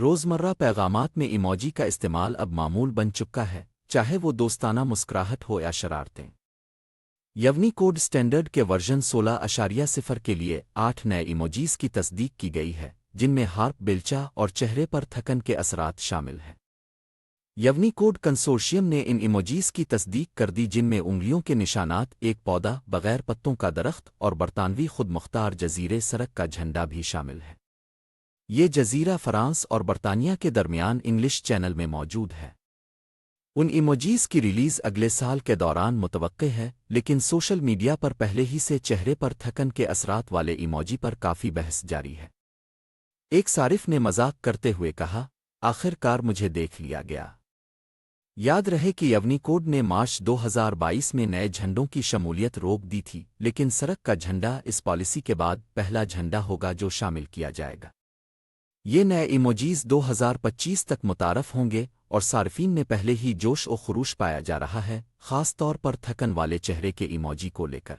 روزمرہ پیغامات میں ایموجی کا استعمال اب معمول بن چکا ہے، چاہے وہ دوستانہ مسکراہٹ ہو یا شرارتیں۔ یونی کوڈ سٹینڈرڈ کے ورژن سولہ اشاریہ صفر کے لیے آٹھ نئے ایموجیز کی تصدیق کی گئی ہے، جن میں ہارپ بلچا اور چہرے پر تھکن کے اثرات شامل ہیں۔ یونی کوڈ کنسورشیم نے ان ایموجیز کی تصدیق کر دی جن میں انگلیوں کے نشانات، ایک پودا، بغیر پتوں کا درخت اور برطانوی خود مختار جزیرے سڑک کا جھنڈا بھی شامل ہے۔ یہ جزیرہ فرانس اور برطانیہ کے درمیان انگلش چینل میں موجود ہے۔ ان ایموجیز کی ریلیز اگلے سال کے دوران متوقع ہے، لیکن سوشل میڈیا پر پہلے ہی سے چہرے پر تھکن کے اثرات والے ایموجی پر کافی بحث جاری ہے۔ ایک صارف نے مذاق کرتے ہوئے کہا آخر کار مجھے دیکھ لیا گیا۔ یاد رہے کہ یونی کوڈ نے مارچ دو ہزار بائیس میں نئے جھنڈوں کی شمولیت روک دی تھی، لیکن سڑک کا جھنڈا اس پالیسی کے بعد پہلا جھنڈا ہوگا جو شامل کیا جائے گا۔ یہ نئے ایموجیز دو ہزار پچیس تک متعارف ہوں گے اور صارفین میں پہلے ہی جوش و خروش پایا جا رہا ہے، خاص طور پر تھکن والے چہرے کے ایموجی کو لے کر۔